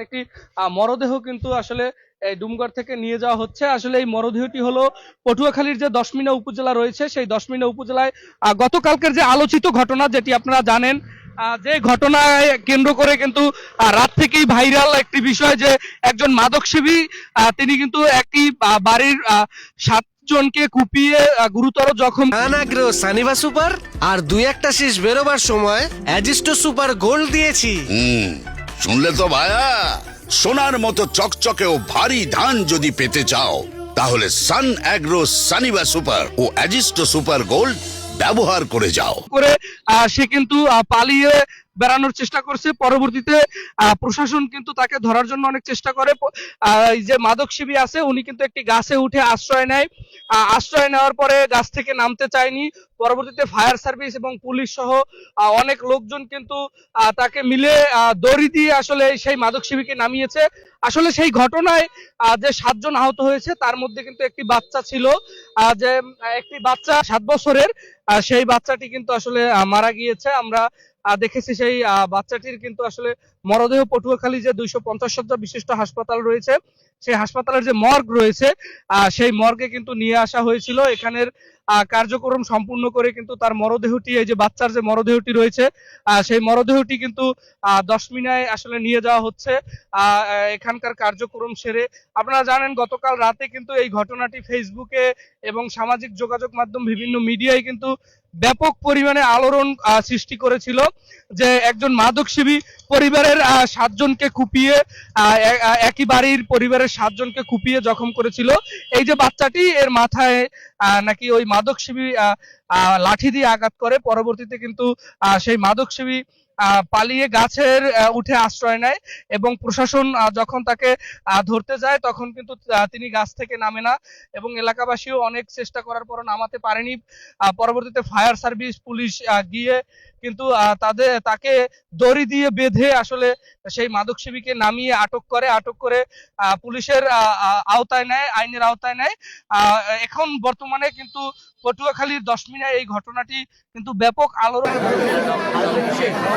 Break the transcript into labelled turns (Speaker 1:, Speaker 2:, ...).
Speaker 1: একটি মরদেহ কিন্তু আসলে এই ডুমগড় থেকে নিয়ে যাওয়া হচ্ছে। আসলে এই মরদেহটি হলো পটুয়াখালীর যে দশমিনা উপজেলা রয়েছে সেই দশমিনা উপজেলায় গতকালকের যে আলোচিত ঘটনা যেটি আপনারা জানেন যে ঘটনায় কেন্দ্র করে কিন্তু রাত থেকেই ভাইরাল একটি বিষয় যে একজন মাদকসেবী আহ, তিনি কিন্তু একটি বাড়ির আহ, সাতজনকে কুপিয়ে গুরুতর জখম
Speaker 2: সানিবা সুপার আর দুই একটা শীষ বেরোবার সময় অ্যাজিস্টো সুপার গোল্ড দিয়েছি।
Speaker 3: শুনলে তো ভায়া? সোনার মতো চকচকে ও ভারী ধান যদি পেতে চাও, তাহলে সান অ্যাগ্রো সানিবা সুপার ও অ্যাজিস্টো সুপার গোল্ড ব্যবহার করে যাও।
Speaker 1: করে সে কিন্তু পালিয়ে বেড়ানোর চেষ্টা করছে। পরবর্তীতে প্রশাসন কিন্তু তাকে ধরার জন্য অনেক চেষ্টা করে। যে মাদক শিবি আছে, উনি কিন্তু একটি গাছে উঠে আশ্রয় নেয়। আশ্রয় নেওয়ার পরে গাছ থেকে নামতে চায়নি। পরবর্তীতে ফায়ার সার্ভিস এবং পুলিশ সহ অনেক লোকজন কিন্তু তাকে মিলে দড়ি দিয়ে আসলে সেই মাদক শিবিকে নামিয়েছে। আসলে সেই ঘটনায় যে সাতজন আহত হয়েছে, তার মধ্যে কিন্তু একটি বাচ্চা ছিল। যে, একটি বাচ্চা সাত বছরের সেই বাচ্চাটি কিন্তু আসলে মারা গিয়েছে। আমরা দেখেছি সেই বাচ্চাটির কিন্তু আসলে মরদেহ পটুয়াখালী যে দুইশো পঞ্চাশ শয্যা বিশিষ্ট হাসপাতাল রয়েছে সেই হাসপাতালের যে মর্গ রয়েছে সেই মর্গে কিন্তু নিয়ে আসা হয়েছিল। এখানের কার্যক্রম সম্পূর্ণ করে কিন্তু তার মরদেহটি এই যে বাচ্চার যে মরদেহটি রয়েছে সেই মরদেহটি কিন্তু আহ, দশমিনায় আসলে নিয়ে যাওয়া হচ্ছে। এখানকার কার্যক্রম সেরে আপনারা জানেন গতকাল রাতে কিন্তু এই ঘটনাটি ফেসবুকে এবং সামাজিক যোগাযোগ মাধ্যম বিভিন্ন মিডিয়ায় কিন্তু ব্যাপক পরিমাণে আলোড়ন সৃষ্টি করেছিল যে একজন মাদকসেবী পরিবারের সাতজনকে কুপিয়ে একই বাড়ির পরিবারের সাতজনকে কুপিয়ে জখম করেছিল। এই যে বাচ্চাটি, এর মাথায় নাকি ওই মাদকসেবী লাঠি দিয়ে আঘাত করে। পরবর্তীতে কিন্তু সেই মাদকসেবী পালিয়ে গাছের উঠে আশ্রয় নেয় এবং প্রশাসন যখন তাকে ধরতে যায় তখন কিন্তু তিনি গাছ থেকে নামে না এবং এলাকাবাসীও অনেক চেষ্টা করার পর নামাতে পারেনি। পরবর্তীতে ফায়ার সার্ভিস, পুলিশ গিয়ে কিন্তু তাদের, তাকে দড়ি দিয়ে বেঁধে আসলে সেই মাদক সেবীকে নামিয়ে আটক করে আটক করে পুলিশের আওতায় নেয়, আইনের আওতায় নেয়। এখন বর্তমানে কিন্তু পটুয়াখালীর দশমিনায় এই ঘটনাটি কিন্তু ব্যাপক আলোড়ন।